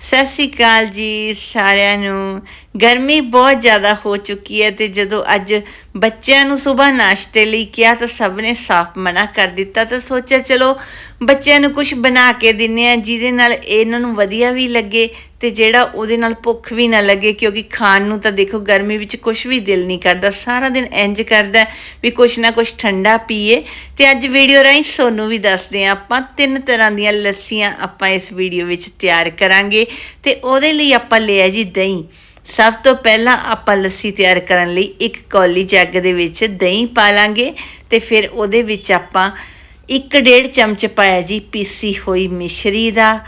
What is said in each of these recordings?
ਸਤਿ ਸ਼੍ਰੀ ਅਕਾਲ ਜੀ ਸਾਰਿਆਂ ਨੂੰ। ਗਰਮੀ ਬਹੁਤ ਜ਼ਿਆਦਾ ਹੋ ਚੁੱਕੀ ਹੈ ਤੇ ਜਦੋਂ ਅੱਜ ਬੱਚਿਆਂ ਨੂੰ ਸਵੇਰ ਨਾਸ਼ਤੇ ਲਈ ਕਿਹਾ ਤਾਂ ਸਭ ਨੇ ਸਾਫ਼ ਮਨਾ ਕਰ ਦਿੱਤਾ ਤਾਂ ਸੋਚਿਆ ਚਲੋ ਬੱਚਿਆਂ ਨੂੰ ਕੁਝ ਬਣਾ ਕੇ ਦਿੰਨੇ ਆ ਜਿਹਦੇ ਨਾਲ ਇਹਨਾਂ ਨੂੰ ਵਧੀਆ ਵੀ ਲੱਗੇ ਤੇ ਜਿਹੜਾ ਉਹਦੇ ਨਾਲ ਭੁੱਖ ਵੀ ਨਾ ਲੱਗੇ, ਕਿਉਂਕਿ ਖਾਣ ਨੂੰ ਤਾਂ ਦੇਖੋ ਗਰਮੀ ਵਿੱਚ ਕੁਝ ਵੀ ਦਿਲ ਨਹੀਂ ਕਰਦਾ, ਸਾਰਾ ਦਿਨ ਇੰਜ ਕਰਦਾ ਵੀ ਕੁਝ ਨਾ ਕੁਝ ਠੰਡਾ ਪੀਏ। ਤੇ ਅੱਜ ਵੀਡੀਓ ਰਾਹੀਂ ਸੋਨੂੰ ਵੀ ਦੱਸਦੇ ਆ ਆਪਾਂ ਤਿੰਨ ਤਰ੍ਹਾਂ ਦੀਆਂ ਲੱਸੀਆਂ ਆਪਾਂ ਇਸ ਵੀਡੀਓ ਵਿੱਚ ਤਿਆਰ ਕਰਾਂਗੇ। ਤੇ ਉਹਦੇ ਲਈ ਆਪਾਂ ਲਿਆ ਜੀ ਦਹੀਂ। ਸਭ ਤੋਂ ਪਹਿਲਾਂ ਆਪਾਂ ਲੱਸੀ ਤਿਆਰ ਕਰਨ ਲਈ ਇੱਕ ਕੌਲੀ ਜੱਗ ਦੇ ਵਿੱਚ ਦਹੀਂ ਪਾ ਲਾਂਗੇ ਤੇ ਫਿਰ ਉਹਦੇ ਵਿੱਚ ਆਪਾਂ ਇੱਕ ਡੇਢ ਚਮਚ ਪਾਇਆ ਜੀ ਪੀਸੀ ਹੋਈ ਮਿਸ਼ਰੀ ਦਾ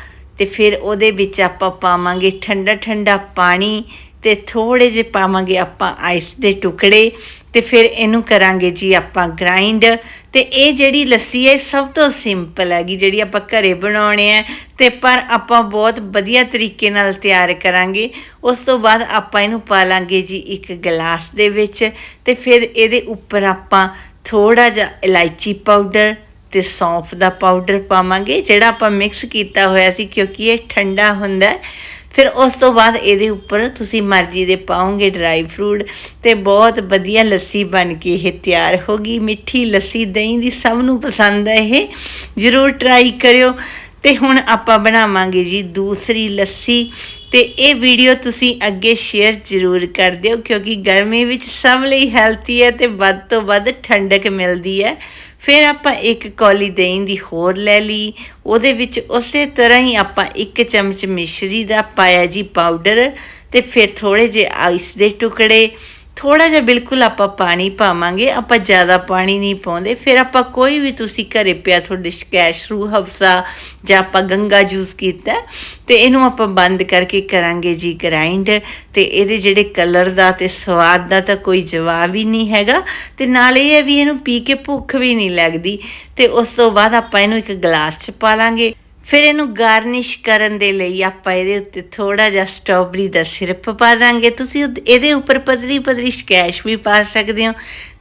ਤੇ ਫਿਰ ਉਹਦੇ ਵਿੱਚ ਆਪਾਂ ਪਾਵਾਂਗੇ ਠੰਡਾ ਠੰਡਾ ਪਾਣੀ ਤੇ ਥੋੜੇ ਜਿਹੇ ਪਾਵਾਂਗੇ ਆਪਾਂ ਆਈਸ ਦੇ ਟੁਕੜੇ ਤੇ ਫਿਰ ਇਹਨੂੰ ਕਰਾਂਗੇ ਜੀ ਆਪਾਂ ਗ੍ਰਾਈਂਡ ਤੇ ਇਹ ਜਿਹੜੀ ਲੱਸੀ ਹੈ ਸਭ ਤੋਂ ਸਿੰਪਲ ਹੈਗੀ, ਜਿਹੜੀ ਆਪਾਂ ਘਰੇ ਬਣਾਉਣੇ ਆ ਤੇ ਪਰ ਆਪਾਂ ਬਹੁਤ ਵਧੀਆ ਤਰੀਕੇ ਨਾਲ ਤਿਆਰ ਕਰਾਂਗੇ। ਉਸ ਤੋਂ ਬਾਅਦ ਆਪਾਂ ਇਹਨੂੰ ਪਾ ਲਾਂਗੇ ਜੀ ਇੱਕ ਗਲਾਸ ਦੇ ਵਿੱਚ ਤੇ ਫਿਰ ਇਹਦੇ ਉੱਪਰ ਆਪਾਂ ਥੋੜਾ ਜਿਹਾ ਇਲਾਇਚੀ ਪਾਊਡਰ ਤੇ ਸੌਂਫ ਦਾ ਪਾਊਡਰ ਪਾਵਾਂਗੇ, ਜਿਹੜਾ ਆਪਾਂ ਮਿਕਸ ਕੀਤਾ ਹੋਇਆ ਸੀ ਕਿਉਂਕਿ ਇਹ ਠੰਡਾ ਹੁੰਦਾ ਫਿਰ ਉਸ ਤੋਂ ਬਾਅਦ ਇਹਦੇ ਉੱਪਰ ਤੁਸੀਂ ਮਰਜ਼ੀ ਦੇ ਪਾਓਗੇ ਡਰਾਈ ਫਰੂਟ ਤੇ ਬਹੁਤ ਵਧੀਆ ਲੱਸੀ ਬਣ ਕੇ ਇਹ ਤਿਆਰ ਹੋ ਗਈ। ਮਿੱਠੀ ਲੱਸੀ ਦਹੀਂ ਦੀ ਸਭ ਨੂੰ ਪਸੰਦ ਹੈ ਇਹ, ਜ਼ਰੂਰ ਟਰਾਈ ਕਰਿਓ। ਤੇ ਹੁਣ ਆਪਾਂ ਬਣਾਵਾਂਗੇ ਜੀ ਦੂਸਰੀ ਲੱਸੀ। ਤੇ ਇਹ ਵੀਡੀਓ ਤੁਸੀਂ ਅੱਗੇ ਸ਼ੇਅਰ ਜ਼ਰੂਰ ਕਰ ਦਿਓ, ਕਿਉਂਕਿ ਗਰਮੀ ਵਿੱਚ ਸਭ ਲਈ ਹੈਲਥੀ ਹੈ ਤੇ ਵੱਧ ਤੋਂ ਵੱਧ ਠੰਡਕ ਮਿਲਦੀ ਹੈ। ਫਿਰ ਆਪਾਂ ਇੱਕ ਕੌਲੀ ਦਹੀਂ ਦੀ ਹੋਰ ਲੈ ਲਈ। ਉਹਦੇ ਵਿੱਚ ਉਸੇ ਤਰ੍ਹਾਂ ਹੀ ਆਪਾਂ ਇੱਕ ਚਮਚ ਮਿਸ਼ਰੀ ਦਾ ਪਾਇਆ ਜੀ ਪਾਊਡਰ ਤੇ ਫਿਰ ਥੋੜੇ ਜਿਹੇ ਆਈਸ ਦੇ ਟੁਕੜੇ ਥੋੜਾ ਜਿਹਾ ਬਿਲਕੁਲ ਆਪਾਂ ਪਾਣੀ ਪਾਵਾਂਗੇ, ਆਪਾਂ ਜ਼ਿਆਦਾ ਪਾਣੀ ਨਹੀਂ ਪਾਉਂਦੇ। ਫਿਰ ਆਪਾਂ ਕੋਈ ਵੀ ਤੁਸੀਂ ਘਰੇ ਪਿਆ ਤੁਹਾਡੇ ਸਕੈਸ਼ਰੂ ਹਫਸਾ ਜਾਂ ਆਪਾਂ ਗੰਗਾ ਜੂਸ ਕੀਤਾ, ਤੇ ਇਹਨੂੰ ਆਪਾਂ ਬੰਦ ਕਰਕੇ ਕਰਾਂਗੇ ਜੀ ਗ੍ਰਾਈਂਡ ਤੇ ਇਹਦੇ ਜਿਹੜੇ ਕਲਰ ਦਾ ਤੇ ਸਵਾਦ ਦਾ ਤਾਂ ਕੋਈ ਜਵਾਬ ਹੀ ਨਹੀਂ ਹੈਗਾ। ਤੇ ਨਾਲ ਇਹ ਹੈ ਵੀ ਇਹਨੂੰ ਪੀ ਕੇ ਭੁੱਖ ਵੀ ਨਹੀਂ ਲੱਗਦੀ। ਤੇ ਉਸ ਤੋਂ ਬਾਅਦ ਆਪਾਂ ਇਹਨੂੰ ਇੱਕ ਗਲਾਸ 'ਚ ਪਾ ਲਾਂਗੇ। ਫਿਰ ਇਹਨੂੰ ਗਾਰਨਿਸ਼ ਕਰਨ ਦੇ ਲਈ ਆਪਾਂ ਇਹਦੇ ਉੱਤੇ ਥੋੜਾ ਜਿਹਾ ਸਟ੍ਰਾਬੇਰੀ ਦਾ ਸਿਰਪ ਪਾ ਦਾਂਗੇ। ਤੁਸੀਂ ਉਹ- ਇਹਦੇ ਉੱਪਰ ਪਤਲੀ ਪਤਲੀ ਸਕੈਸ਼ ਵੀ ਪਾ ਸਕਦੇ ਹੋ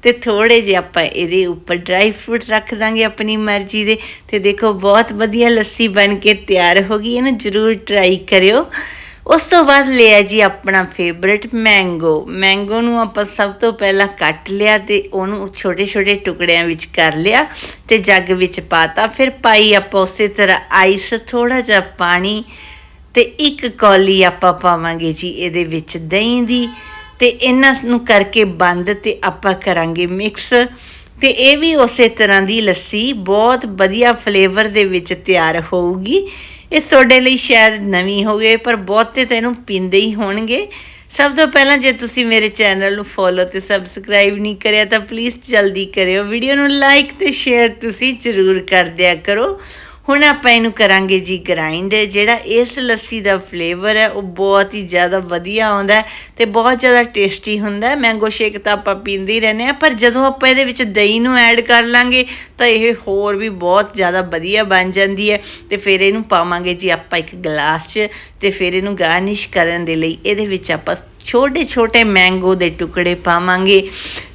ਤੇ ਥੋੜੇ ਜਿਹੇ ਆਪਾਂ ਇਹਦੇ ਉੱਪਰ ਡਰਾਈ ਫਰੂਟ ਰੱਖ ਦਾਂਗੇ ਆਪਣੀ ਮਰਜ਼ੀ ਦੇ। ਤੇ ਦੇਖੋ, ਬਹੁਤ ਵਧੀਆ ਲੱਸੀ ਬਣ ਕੇ ਤਿਆਰ ਹੋ ਗਈ। ਇਹਨੂੰ ਜ਼ਰੂਰ ਟਰਾਈ ਕਰਿਓ। ਉਸ ਤੋਂ ਬਾਅਦ ਲਿਆ ਜੀ ਆਪਣਾ ਫੇਵਰਿਟ ਮੈਂਗੋ ਮੈਂਗੋ ਨੂੰ ਆਪਾਂ ਸਭ ਤੋਂ ਪਹਿਲਾਂ ਕੱਟ ਲਿਆ ਤੇ ਉਹਨੂੰ ਛੋਟੇ ਛੋਟੇ ਟੁਕੜਿਆਂ ਵਿੱਚ ਕਰ ਲਿਆ ਤੇ ਜੱਗ ਵਿੱਚ ਪਾਤਾ। ਫਿਰ ਪਾਈ ਆਪਾਂ ਉਸੇ ਤਰ੍ਹਾਂ ਆਈਸ ਥੋੜਾ ਜਿਹਾ ਪਾਣੀ ਤੇ ਇੱਕ ਕੌਲੀ ਆਪਾਂ ਪਾਵਾਂਗੇ ਜੀ ਇਹਦੇ ਵਿੱਚ ਦਹੀਂ ਦੀ ਤੇ ਇਹਨਾਂ ਨੂੰ ਕਰਕੇ ਬੰਦ ਤੇ ਆਪਾਂ ਕਰਾਂਗੇ ਮਿਕਸ ਤੇ ਇਹ ਵੀ ਉਸੇ ਤਰ੍ਹਾਂ ਦੀ ਲੱਸੀ ਬਹੁਤ ਵਧੀਆ ਫਲੇਵਰ ਦੇ ਵਿੱਚ ਤਿਆਰ ਹੋਊਗੀ। ਇਹ ਤੁਹਾਡੇ ਲਈ ਸ਼ਾਇਦ ਨਵੀਂ ਹੋਵੇ, ਪਰ ਬਹੁਤੇ ਤਾਂ ਇਹਨੂੰ ਪੀਂਦੇ ਹੀ ਹੋਣਗੇ। ਸਭ ਤੋਂ ਪਹਿਲਾਂ ਜੇ ਤੁਸੀਂ ਮੇਰੇ ਚੈਨਲ ਨੂੰ ਫੋਲੋ ਤੇ ਸਬਸਕ੍ਰਾਈਬ ਨਹੀਂ ਕਰਿਆ ਤਾਂ ਪਲੀਜ਼ ਜਲਦੀ ਕਰਿਓ। ਵੀਡੀਓ ਨੂੰ ਲਾਈਕ ਤੇ ਸ਼ੇਅਰ ਤੁਸੀਂ ਜ਼ਰੂਰ ਕਰ ਦਿਆ ਕਰੋ। ਹੁਣ ਆਪਾਂ ਇਹਨੂੰ ਕਰਾਂਗੇ ਜੀ ਗ੍ਰਾਈਂਡ ਜਿਹੜਾ ਇਸ ਲੱਸੀ ਦਾ ਫਲੇਵਰ ਹੈ, ਉਹ ਬਹੁਤ ਹੀ ਜ਼ਿਆਦਾ ਵਧੀਆ ਆਉਂਦਾ ਹੈ ਤੇ ਬਹੁਤ ਜ਼ਿਆਦਾ ਟੇਸਟੀ ਹੁੰਦਾ ਮੈਂਗੋ ਸ਼ੇਕ ਤਾਂ ਆਪਾਂ ਪੀਂਦੇ ਹੀ ਰਹਿੰਦੇ ਆ ਪਰ ਜਦੋਂ ਆਪਾਂ ਇਹਦੇ ਵਿੱਚ ਦਹੀਂ ਨੂੰ ਐਡ ਕਰ ਲਾਂਗੇ, ਤਾਂ ਇਹ ਹੋਰ ਵੀ ਬਹੁਤ ਜ਼ਿਆਦਾ ਵਧੀਆ ਬਣ ਜਾਂਦੀ ਹੈ। ਤੇ ਫਿਰ ਇਹਨੂੰ ਪਾਵਾਂਗੇ ਜੀ ਆਪਾਂ ਇੱਕ ਗਲਾਸ 'ਚ ਤੇ ਫਿਰ ਇਹਨੂੰ ਗਾਰਨਿਸ਼ ਕਰਨ ਦੇ ਲਈ ਇਹਦੇ ਵਿੱਚ ਆਪਾਂ ਛੋਟੇ ਛੋਟੇ ਮੈਂਗੋ ਦੇ ਟੁਕੜੇ ਪਾਵਾਂਗੇ।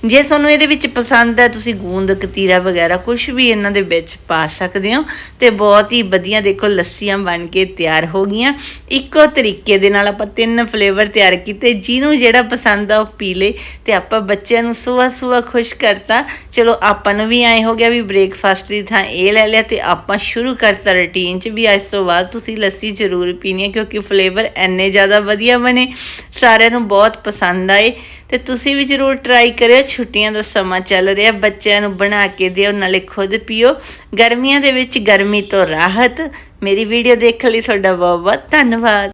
ਜੇ ਤੁਹਾਨੂੰ ਇਹਦੇ ਵਿੱਚ ਪਸੰਦ ਹੈ, ਤੁਸੀਂ ਗੂੰਦ, ਕਤੀਰਾ ਵਗੈਰਾ ਕੁਝ ਵੀ ਇਹਨਾਂ ਦੇ ਵਿੱਚ ਪਾ ਸਕਦੇ ਹੋ ਤੇ ਬਹੁਤ ਹੀ ਵਧੀਆ ਦੇਖੋ ਲੱਸੀਆਂ ਬਣ ਕੇ ਤਿਆਰ ਹੋ ਗਈਆਂ। ਇੱਕੋ ਤਰੀਕੇ ਦੇ ਨਾਲ ਆਪਾਂ ਤਿੰਨ ਫਲੇਵਰ ਤਿਆਰ ਕੀਤੇ। ਜਿਹਨੂੰ ਜਿਹੜਾ ਪਸੰਦ ਆ ਉਹ ਪੀ ਲੇ ਤੇ ਆਪਾਂ ਬੱਚਿਆਂ ਨੂੰ ਸਵੇਰ ਸਵੇਰ ਖੁਸ਼ ਕਰਤਾ। ਚਲੋ ਆਪਾਂ ਨੂੰ ਵੀ ਐ ਹੋ ਗਿਆ ਵੀ ਬ੍ਰੇਕਫਾਸਟ ਦੀ ਥਾਂ ਇਹ ਲੈ ਲਿਆ ਤੇ ਆਪਾਂ ਸ਼ੁਰੂ ਕਰਤਾ ਰੁਟੀਨ 'ਚ ਵੀ ਅੱਜ ਤੋਂ ਬਾਅਦ ਤੁਸੀਂ ਲੱਸੀ ਜ਼ਰੂਰ ਪੀਣੀ ਹੈ ਕਿਉਂਕਿ ਫਲੇਵਰ ਐਨੇ ਜ਼ਿਆਦਾ ਵਧੀਆ ਬਣੇ। ਸਾਰਿਆਂ ਨੂੰ ਬਹੁਤ ਪਸੰਦ ਆਏ। ਤੇ ਤੁਸੀਂ ਵੀ ਜ਼ਰੂਰ ਟਰਾਈ ਕਰਿਓ, ਛੁੱਟੀਆਂ ਦਾ ਸਮਾਂ ਚੱਲ ਰਿਹਾ, ਬੱਚਿਆਂ ਨੂੰ ਬਣਾ ਕੇ ਦਿਓ, ਨਾਲੇ ਖੁਦ ਪੀਓ। ਗਰਮੀਆਂ ਦੇ ਵਿੱਚ ਗਰਮੀ ਤੋਂ ਰਾਹਤ। ਮੇਰੀ ਵੀਡੀਓ ਦੇਖਣ ਲਈ ਤੁਹਾਡਾ ਬਹੁਤ ਬਹੁਤ ਧੰਨਵਾਦ।